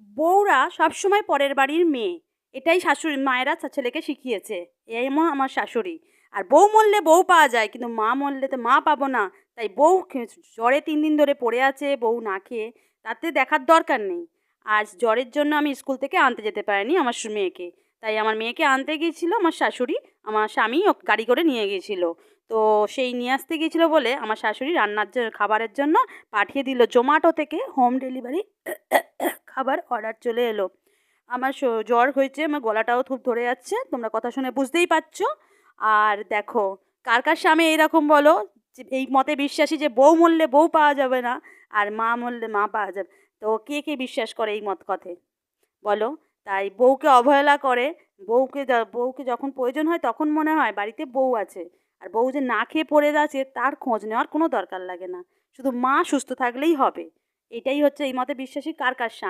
বউরা সবসময় পরের বাড়ির মেয়ে। এটাই শাশুড়ি, মায়েরা ছেলেকে শিখিয়েছে। এমন আমার শাশুড়ি। আর বউ মরলে বউ পাওয়া যায়, কিন্তু মা মরলে তো মা পাবো না। তাই বউ জ্বরে তিন দিন ধরে পড়ে আছে, বউ না খেয়ে। তাতে দেখার দরকার নেই। আর জ্বরের জন্য আমি স্কুল থেকে আনতে যেতে পারিনি আমার মেয়েকে। তাই আমার মেয়েকে আনতে গিয়েছিল আমার শাশুড়ি, আমার স্বামী গাড়ি করে নিয়ে গিয়েছিল। তো সেই নিয়ে আসতে গিয়েছিল বলে আমার শাশুড়ি রান্নার জন্য খাবারের জন্য পাঠিয়ে দিল জোম্যাটো থেকে হোম ডেলিভারি। খাবার অর্ডার চলে এলো। আমার জ্বর হয়েছে, আমার গলাটাও খুব ধরে যাচ্ছে, তোমরা কথা শুনে বুঝতেই পারছ। আর দেখো, কার কার স্বামী এইরকম বলো? এই মতে বিশ্বাসী যে বউ মরলে বউ পাওয়া যাবে না, আর মা মরলে মা পাওয়া যাবে। তো কে কে বিশ্বাস করে এই মত কথে বলো। তাই বউকে অবহেলা করে, বউকে বউকে যখন প্রয়োজন হয় তখন মনে হয় বাড়িতে বউ আছে। আর বউ যে না খেয়ে পড়ে আছে, তার খোঁজ নেওয়ার কোনো দরকার লাগে না। শুধু মা সুস্থ থাকলেই হবে। এটাই হচ্ছে এই মতে বিশ্বাসী কার কার স্বামী।